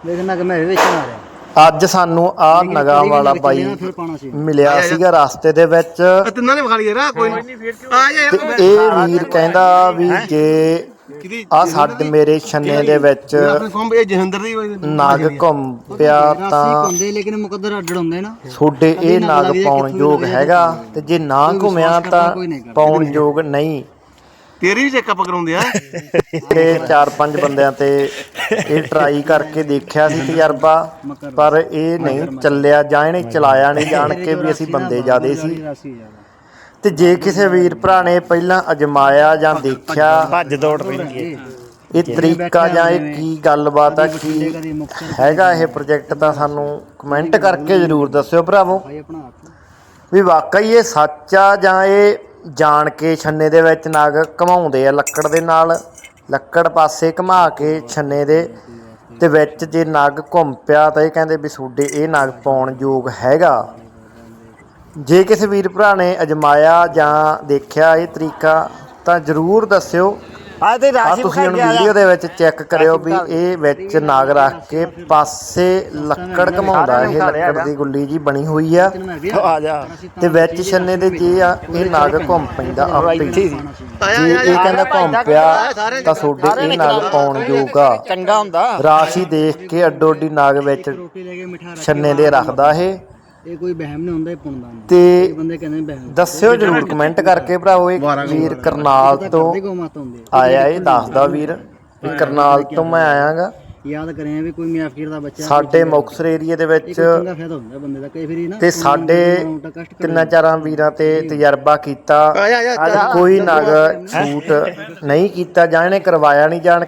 ਦੇਖਣਾ ਕਿ ਮੈਂ ਵੀ ਵੇਚਣ ਆ ਰਿਹਾ। ਅੱਜ ਸਾਨੂੰ ਆ ਨਗਾ ਵਾਲਾ ਬਾਈ ਮਿਲਿਆ ਸੀਗਾ ਰਸਤੇ ਦੇ ਵਿੱਚ। ਆ ਤਿੰਨਾਂ ਨੇ ਵਿਖਾ ਲਈ ਯਾਰ ਕੋਈ ਆ ਜਾ ਤੇ ਇਹ ਵੀਰ ਕਹਿੰਦਾ ਵੀ ਜੇ ਆ ਸਾਡੇ ਮੇਰੇ ਛੰਨੇ ਦੇ ਵਿੱਚ ਨਗ ਘੁੰਮ ਪਿਆ ਤਾਂ ਹੁੰਦੇ ਲੇਕਿਨ ਮੁਕੱਦਰ ਅੱਡ ਹੁੰਦੇ ਨਾ। ਇਹ ਨਗ ਪਾਉਣ ਯੋਗ ਹੈਗਾ ਤੇ ਜੇ ਨਾ ਘੁੰਮਿਆ ਤਾਂ ਪਾਉਣ ਯੋਗ ਨਹੀਂ। ਤੇਰੀ ਵੀ ਚੈੱਕਅਪ ਕਰਾਉਂਦੇ ਆ। ਇਹ ਚਾਰ ਪੰਜ ਬੰਦਿਆਂ ਤੇ ਇਹ ਟਰਾਈ ਕਰਕੇ ਦੇਖਿਆ ਸੀ ਤਜਰਬਾ ਪਰ ਇਹ ਨਹੀਂ ਚੱਲਿਆ ਜਾਂ ਇਹਨੇ ਚਲਾਇਆ ਨਹੀਂ ਜਾਣ ਕੇ ਵੀ ਅਸੀਂ ਬੰਦੇ ਜ਼ਿਆਦੇ ਸੀ। ਤੇ ਜੇ ਕਿਸੇ ਵੀਰ ਭਰਾ ਨੇ ਪਹਿਲਾਂ ਅਜਮਾਇਆ ਜਾਂ ਦੇਖਿਆ ਭੱਜ ਦੌੜ ਰਹਿੰਦੀ ਹੈ। ਇਹ ਤਰੀਕਾ ਜਾਂ ਇਹ ਕੀ ਗੱਲਬਾਤ ਆ ਕੀ ਹੈਗਾ ਇਹ ਪ੍ਰੋਜੈਕਟ ਤਾਂ ਸਾਨੂੰ ਕਮੈਂਟ ਕਰਕੇ ਜਰੂਰ ਦੱਸਿਓ ਭਰਾਵੋ। ਵੀ ਵਾਕਈ ਇਹ ਸੱਚ ਆ ਜਾਂ ਇਹ ਜਾਣ ਕੇ ਛੰਨੇ ਦੇ ਵਿੱਚ ਨਗ ਘਮਾਉਂਦੇ ਆ ਲੱਕੜ ਦੇ ਨਾਲ? ਲੱਕੜ ਪਾਸੇ ਘਮਾ ਕੇ ਛੰਨੇ ਦੇ ਤੇ ਵਿੱਚ ਜੇ ਨਗ ਘੁੰਮ ਪਿਆ ਤਾਂ ਇਹ ਕਹਿੰਦੇ ਵੀ ਤੁਹਾਡੇ ਇਹ ਨਗ ਪਾਉਣ ਯੋਗ ਹੈਗਾ। ਜੇ ਕਿਸੇ ਵੀਰ ਭਰਾ ਨੇ ਅਜਮਾਇਆ ਜਾਂ ਦੇਖਿਆ ਇਹ ਤਰੀਕਾ ਤਾਂ ਜਰੂਰ ਦੱਸਿਓ। ਆ ਤੇ ਆ ਰਾਸ਼ੀ ਤੁਸੀਂ ਹੁਣ ਵੀਡੀਓ ਦੇ ਵਿੱਚ ਚੈੱਕ ਕਰਿਓ ਵੀ ਇਹ ਵਿੱਚ ਨਾਗ ਰੱਖ ਕੇ ਪਾਸੇ ਲੱਕੜ ਘਮਾਉਂਦਾ ਇਹ ਲੱਕੜ ਦੀ ਗੁੱਲੀ ਜੀ ਬਣੀ ਹੋਈ ਆ। ਆ ਜਾ। ਤੇ ਵਿੱਚ ਛੰਨੇ ਦੇ ਜੇ ਆ ਇਹ ਨਾਗ ਘੁੰਮ ਪੈਂਦਾ ਆਪੇ ਹੀ। ਜੇ। ਇਹ ਕਹਿੰਦਾ ਘੁੰਮ ਪਿਆ ਤਾਂ ਤੁਹਾਡੇ ਇਹ ਨਾਗ ਪਾਉਣ ਜੋਗਾ ਚੰਗਾ ਹੁੰਦਾ। ਰਾਸ਼ੀ ਦੇਖ ਕੇ ਅੱਡੋ ਅੱਡੀ ਨਾਗ ਵਿੱਚ ਛੰਨੇ ਦੇ ਰੱਖਦਾ ਇਹ। ਇਹ ਕੋਈ ਬਹਿਮ ਨਹੀਂ ਹੁੰਦਾ ਇਹ ਪੁੰਦਾ ਨਹੀਂ। ਤੇ ਬੰਦੇ ਕਹਿੰਦੇ ਬਹਿਮ ਦੱਸਿਓ ਜਰੂਰ ਕਮੈਂਟ ਕਰਕੇ ਭਰਾਓ ਇਹ ਵੀਰ ਕਰਨਾਲ ਤੋਂ ਮਤ ਹੁੰਦੇ। ਆਇਆ ਇਹ ਦੱਸਦਾ ਵੀਰ। ਵੀ ਕਰਨਾਲ ਤੋਂ ਮੈਂ ਆਇਆਗਾ। ਯਾਦ ਕਰਿਆ ਵੀ ਕੋਈ ਮਿਆਂ ਫਕੀਰ ਦਾ ਬੱਚਾ ਸਾਡੇ ਮੁਕਤਸਰ ਏਰੀਏ ਦੇ ਵਿੱਚ ਚੰਗਾ ਫਾਇਦਾ ਹੁੰਦਾ ਬੰਦੇ ਦਾ ਕਈ ਵਾਰੀ ਨਾ ਤੇ ਸਾਡੇ ਤਿੰਨਾਂ ਚਾਰਾਂ ਵੀਰਾਂ ਤੇ ਤਜਰਬਾ ਕੀਤਾ। ਕੋਈ ਨਗ ਸ਼ੂਟ ਨਹੀਂ ਕੀਤਾ ਜਾਂ ਇਹਨੇ ਕਰਵਾਇਆ ਨਹੀਂ ਜਾਣ